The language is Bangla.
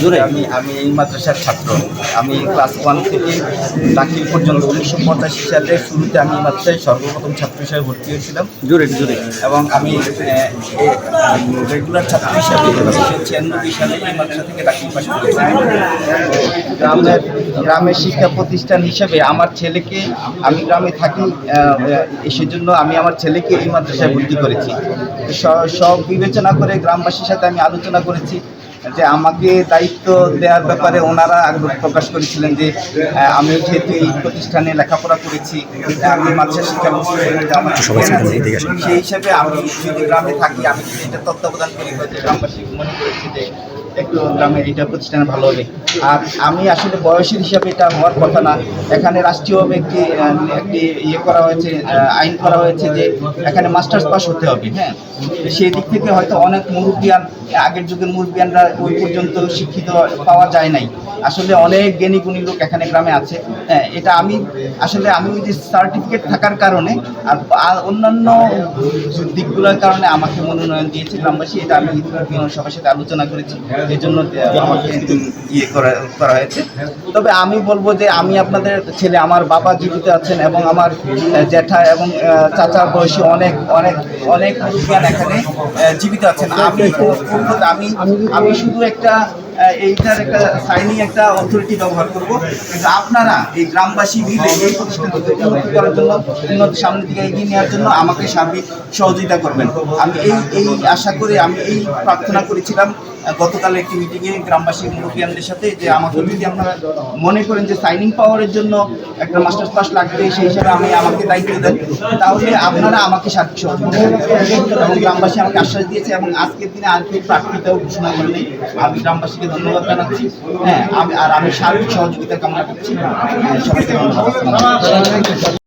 জোরে আমি আমি এই মাদ্রাসার ছাত্র। আমি ক্লাস ওয়ান থেকে দাখিল পর্যন্ত উনিশশো পঁচাশি সালের শুরুতে আমি এই মাদ্রাসায় সর্বপ্রথম ছাত্র হিসেবে ভর্তি হয়েছিলাম। জোরে জোরে এবং আমি রেগুলার ছাত্র হিসাবে ছিয়ানব্বই সালে এই মাদ্রাসা থেকে দাখিল পাশ করেছি। গ্রামের গ্রামের শিক্ষা প্রতিষ্ঠান হিসেবে আমার ছেলেকে আমি গ্রামে থাকি সেজন্য আমি আমার ছেলেকে এই মাদ্রাসায় ভর্তি করেছি। সব বিবেচনা করে গ্রামবাসীর সাথে আমি আলোচনা করেছি যে আমাকে দায়িত্ব দেওয়ার ব্যাপারে ওনারা আগ্রহ প্রকাশ করেছিলেন যে আমি যেহেতু এই প্রতিষ্ঠানে লেখাপড়া করেছি আমি মাদ্রাসা শিক্ষা সেই হিসাবে আমি যদি গ্রামে থাকি আমি যদি এটা তত্ত্বাবধান করি হয়তো গ্রামবাসী মনে করেছি যে একটু গ্রামে এটা প্রতিষ্ঠানে ভালো হবে। আর আমি আসলে বয়সের হিসাবে এটা হওয়ার কথা না। এখানে রাষ্ট্রীয়ভাবে একটি একটি ইয়ে করা হয়েছে আইন করা হয়েছে যে এখানে মাস্টার্স পাস হতে হবে হ্যাঁ? সেই দিক থেকে হয়তো অনেক মুরব্বিয়ান আগের যুগের মুরব্বিয়ানরা ওই পর্যন্ত শিক্ষিত পাওয়া যায় নাই। আসলে অনেক জ্ঞানী গুণী লোক এখানে গ্রামে আছে। হ্যাঁ এটা আমি, আসলে আমি ওই যে সার্টিফিকেট থাকার কারণে আর অন্যান্য দিকগুলোর কারণে আমাকে মনোনয়ন দিয়েছে গ্রামবাসী, এটা আমি ইতিমধ্যে সবার সাথে আলোচনা করেছি। এই জন্য আমাকে ইয়ে করা করা হয়েছে। তবে আমি বলব যে আমি আপনাদের ছেলে, আমার বাবা জীবিত আছেন এবং আমার জ্যাঠা এবং চাচার বয়সী অনেক অনেক অনেক মুরব্বিয়ান এখানে জীবিত আছেন। আমি পূর্বতে আমি আমি শুধু একটা এইটার একটা সাইনিং একটা অথরিটি ব্যবহার করব। কিন্তু আপনারা এই গ্রামবাসী মিলে এই প্রতিষ্ঠানকে উন্নতি করার জন্য, উন্নতি সামনের দিকে এগিয়ে নেওয়ার জন্য আমাকে সার্বিক সহযোগিতা করবেন। আমি এই এই আশা করে আমি এই প্রার্থনা করেছিলাম গতকাল একটি মিটিংয়ে গ্রামবাসী মুরব্বিয়ানদের সাথে যে আমাকে যদি আপনারা মনে করেন যে সাইনিং পাওয়ারের জন্য একটা মাস্টার্স পাস লাগবে, সেই হিসাবে আমি আমাকে দায়িত্ব দেন, তাহলে আপনারা আমাকে সার্বিক সহযোগিতা এবং গ্রামবাসী আমাকে আশ্বাস দিয়েছে এবং আজকের দিনে আজকে প্রার্থিতাও ঘোষণা করেনি। আমি গ্রামবাসীকে ধন্যবাদ জানাচ্ছি। হ্যাঁ আমি আর আমি সার্বিক সহযোগিতা কামনা করছি। হ্যাঁ, সবাইকে ধন্যবাদ।